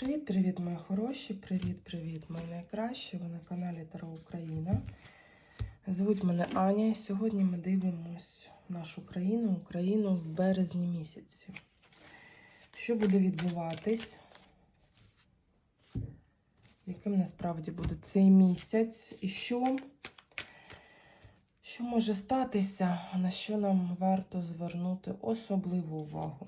Привіт-привіт, мої хороші! Привіт-привіт, мої найкращі! Ви на каналі Таро Україна. Звуть мене Аня, і сьогодні ми дивимось нашу країну, Україну в березні місяці. Що буде відбуватись? Яким насправді буде цей місяць? І що? Що може статися, на що нам варто звернути особливу увагу?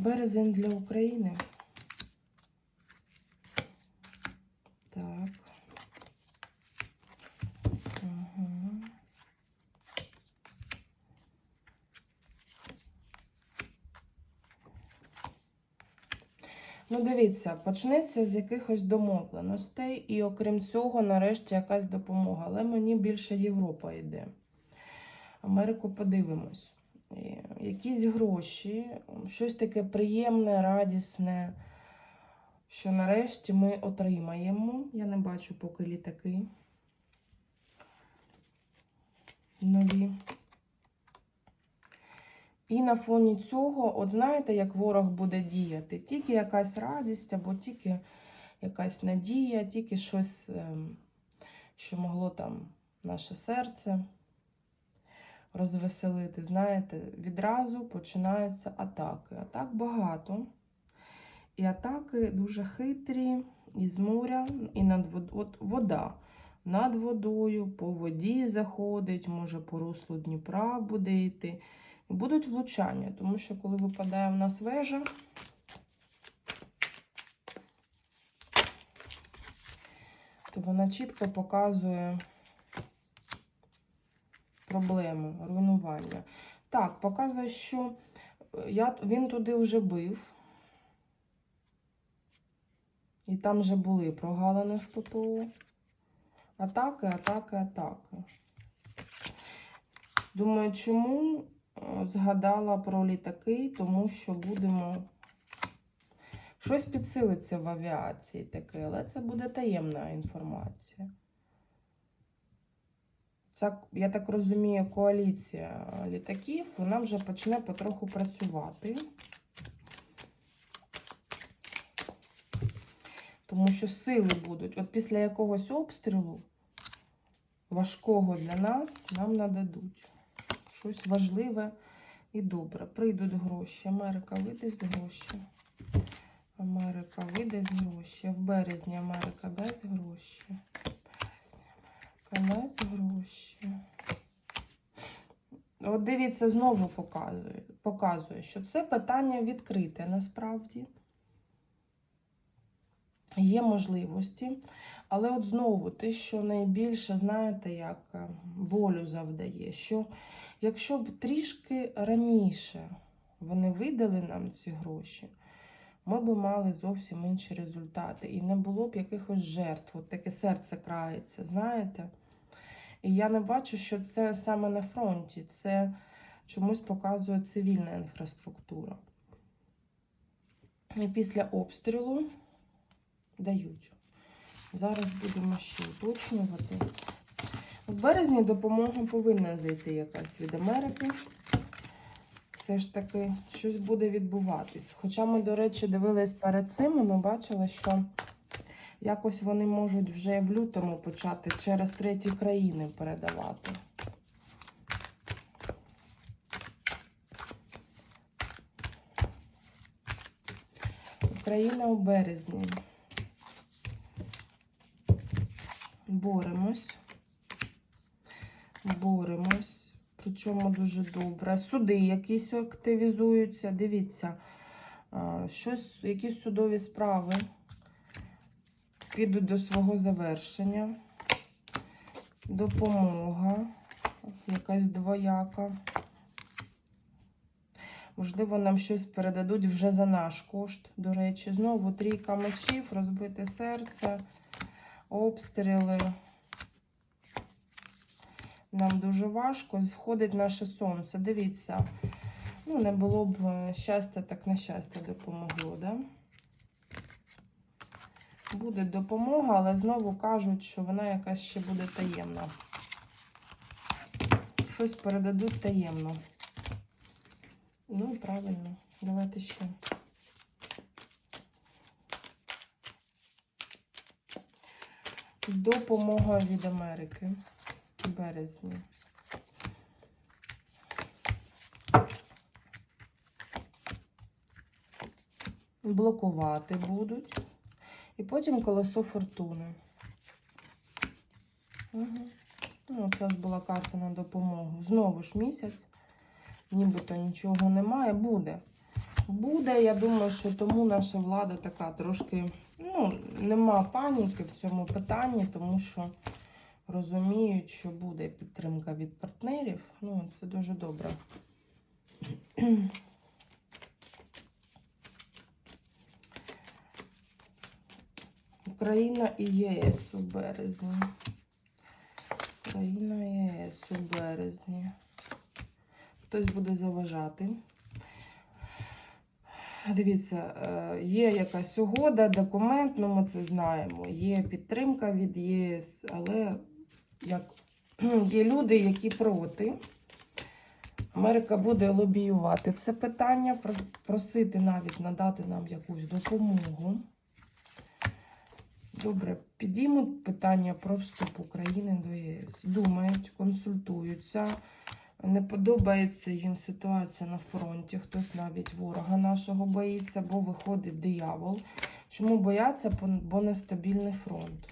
Березень для України. Так. Угу. Ну, дивіться, почнеться з якихось домовленостей, і окрім цього, нарешті якась допомога. Але мені більше Європа йде. Америку подивимось. Якісь гроші, щось таке приємне, радісне, що нарешті ми отримаємо. Я не бачу поки літаки. Нові. І на фоні цього, от знаєте, як ворог буде діяти? Тільки якась радість, або тільки якась надія, тільки щось, ем, що могло там наше серце розвеселити. Знаєте, відразу починаються атаки. Атак багато. І атаки дуже хитрі, із моря, і над вод... От вода. Над водою, по воді заходить, може по руслу Дніпра буде йти. І будуть влучання, тому що коли випадає в нас вежа, то вона чітко показує проблеми, руйнування. Так, показує, що я, він туди вже бив. І там вже були прогалини в ППО. Атаки, атаки, атаки. Думаю, чому е, згадала про літаки, тому що будемо. Щось підсилиться в авіації таке, але це буде таємна інформація. Ця, я так розумію, коаліція літаків, вона вже почне потроху працювати. Тому що сили будуть. От після якогось обстрілу, важкого для нас, нам нададуть щось важливе і добре. Прийдуть гроші. Америка видасть гроші. Америка видасть гроші. В березні Америка дасть гроші. Дасть гроші. От дивіться, знову показує, показує, що це питання відкрите насправді. Є можливості, але от знову те, що найбільше, знаєте, як е, болю завдає, що якщо б трішки раніше вони видали нам ці гроші, ми б мали зовсім інші результати. І не було б якихось жертв. От таке серце крається, знаєте? І я не бачу, що це саме на фронті. Це чомусь показує цивільна інфраструктура. І після обстрілу дають. Зараз будемо ще уточнювати. В березні допомога повинна зайти якась від Америки. Все ж таки, щось буде відбуватись. Хоча ми, до речі, дивились перед цим, і ми бачили, що якось вони можуть вже в лютому почати через треті країни передавати. Україна у березні. Боремось. Боремось. Причому дуже добре. Суди якісь активізуються. Дивіться, щось, якісь судові справи підуть до свого завершення. Допомога, якась двояка. Можливо, нам щось передадуть вже за наш кошт. До речі, знову трійка мечів, розбите серце, обстріли. Нам дуже важко. Сходить наше сонце. Дивіться, ну, не було б щастя, так на щастя допомогло, да? Буде допомога, але знову кажуть, що вона якась ще буде таємна. Щось передадуть таємно. Ну, правильно. Давайте ще. Допомога від Америки. Березні. Блокувати будуть. І потім колесо фортуни. Угу. Ну, це ж була карта на допомогу. Знову ж місяць. Нібито нічого немає. Буде. Буде, я думаю, що тому наша влада така трошки, ну, нема паніки в цьому питанні, тому що розуміють, що буде підтримка від партнерів. Ну, це дуже добре. Україна і ЄС у березні. Україна і ЄС у березні. Хтось буде заважати. Дивіться, е, є якась угода, документ, ну ми це знаємо. Є підтримка від ЄС, але як є люди, які проти. Америка буде лобіювати це питання, просити навіть надати нам якусь допомогу. Добре, підіймуть питання про вступ України до ЄС. Думають, консультуються. Не подобається їм ситуація на фронті. Хтось навіть ворога нашого боїться, бо виходить диявол. Чому бояться? Бо- Бо нестабільний фронт.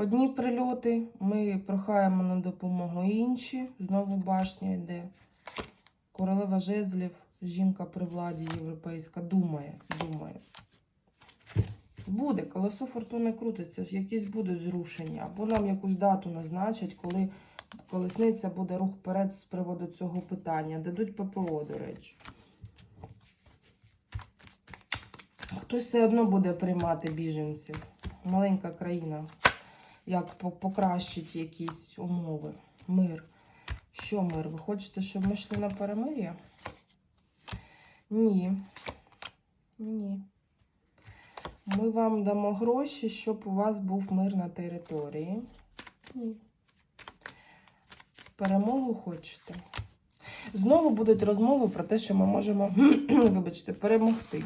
Одні прильоти, ми прохаємо на допомогу інші. Знову башня йде. Королева жезлів, жінка при владі європейська, думає, думає. Буде, колесо фортуни крутиться, якісь будуть зрушення. Або нам якусь дату назначать, коли колесниця буде рух вперед з приводу цього питання. Дадуть ППО, до речі. Хтось все одно буде приймати біженців. Маленька країна. Як по- покращить якісь умови. Мир. Що мир? Ви хочете, щоб ми йшли на перемир'я? Ні. Ні. Ми вам дамо гроші, щоб у вас був мир на території. Ні. Перемогу хочете? Знову будуть розмови про те, що ми можемо, вибачте, перемогти.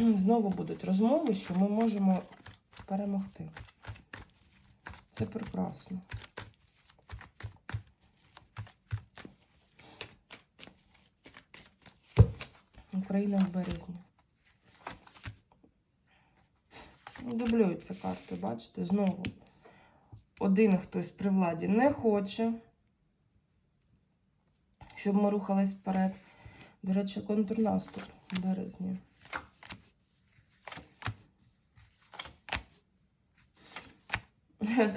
Знову будуть розмови, що ми можемо перемогти. Це прекрасно. Україна в березні. Дублюються карти, бачите? Знову. Один хтось при владі не хоче, щоб ми рухались вперед. До речі, контрнаступ в березні.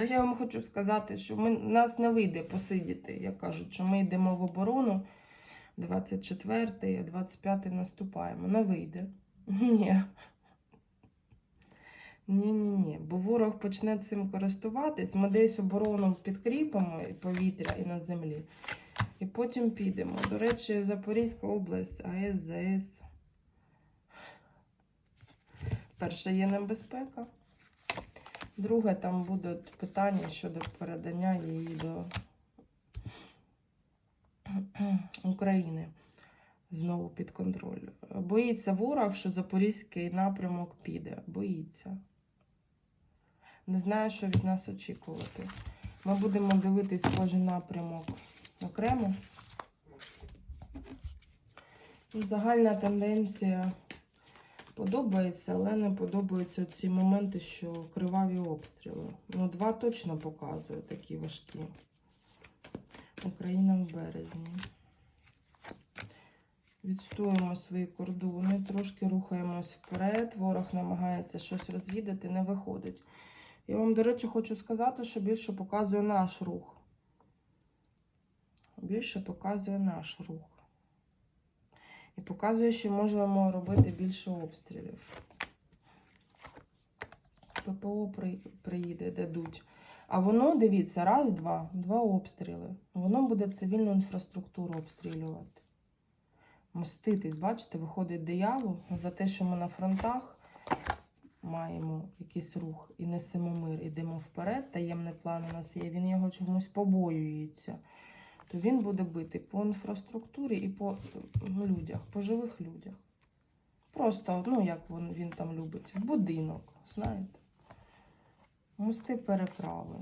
Я вам хочу сказати, що ми, нас не вийде посидіти, як кажуть, що ми йдемо в оборону 24-й, а 25-й наступаємо. Не вийде. Ні. Ні-ні-ні. Бо ворог почне цим користуватись, ми десь оборону підкріпимо і повітря і на землі. І потім підемо. До речі, Запорізька область, АЕС, ЗАЕС. Перше є небезпека. Друге, там будуть питання щодо передання її до України знову під контроль. Боїться ворог, що Запорізький напрямок піде. Боїться. Не знаю, що від нас очікувати. Ми будемо дивитись кожен напрямок окремо. І загальна тенденція подобається, але не подобаються ці моменти, що криваві обстріли. Ну, два точно показує такі важкі. Україна в березні. Відстоюємо свої кордони, трошки рухаємось вперед. Ворог намагається щось розвідати, не виходить. Я вам, до речі, хочу сказати, що більше показує наш рух. Більше показує наш рух. І показує, що можемо робити більше обстрілів. ППО приїде, дадуть. А воно, дивіться, раз, два, два обстріли. Воно буде цивільну інфраструктуру обстрілювати. Мститись, бачите, виходить диявол за те, що ми на фронтах маємо якийсь рух і несемо мир, ідемо вперед. Таємний план у нас є, він його чомусь побоюється. То він буде бити по інфраструктурі і по ну, людях, по живих людях. Просто, ну, як він, він там любить, будинок, знаєте. Мости переправи.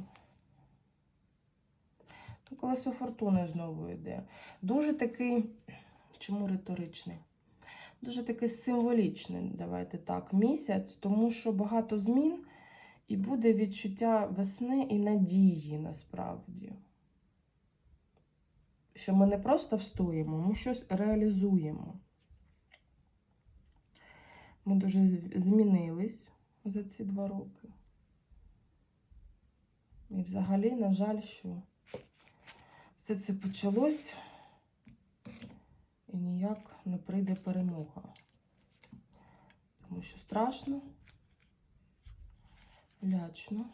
Ну, Колесо фортуни знову йде. Дуже такий, чому риторичний? Дуже такий символічний, давайте так, місяць, тому що багато змін і буде відчуття весни і надії насправді. Що ми не просто встоїмо, ми щось реалізуємо. Ми дуже змінились за ці два роки. І взагалі, на жаль, що все це почалось і ніяк не прийде перемога. Тому що страшно, лячно.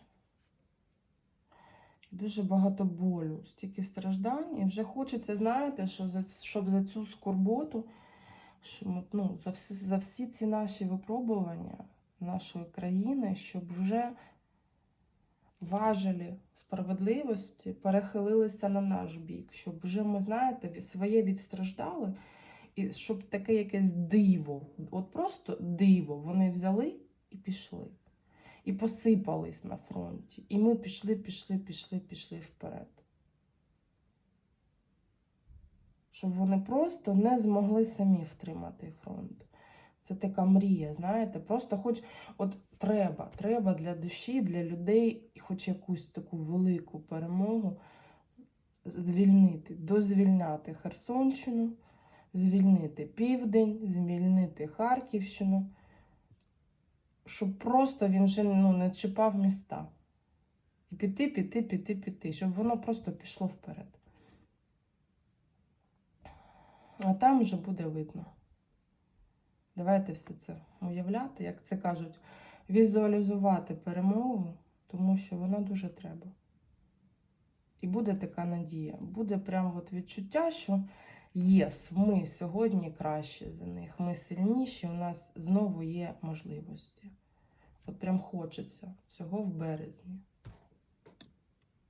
Дуже багато болю, стільки страждань, і вже хочеться, знаєте, що за, щоб за цю скорботу, що, ну, за, всі, за всі ці наші випробування нашої країни, щоб вже важелі справедливості перехилилися на наш бік, щоб вже ми, знаєте, своє відстраждали, і щоб таке якесь диво, от просто диво, вони взяли і пішли. І посипались на фронті. І ми пішли, пішли, пішли, пішли вперед. Щоб вони просто не змогли самі втримати фронт. Це така мрія, знаєте, просто хоч от треба, треба для душі, для людей, хоч якусь таку велику перемогу звільнити, дозвільняти Херсонщину, звільнити Південь, звільнити Харківщину, щоб просто він вже ну, не чіпав міста. І піти, піти, піти, піти, щоб воно просто пішло вперед. А там вже буде видно. Давайте все це уявляти, як це кажуть, візуалізувати перемогу, тому що вона дуже треба. І буде така надія. Буде прям от відчуття, що єс, ми сьогодні краще за них, ми сильніші, у нас знову є можливості. От прям хочеться цього в березні.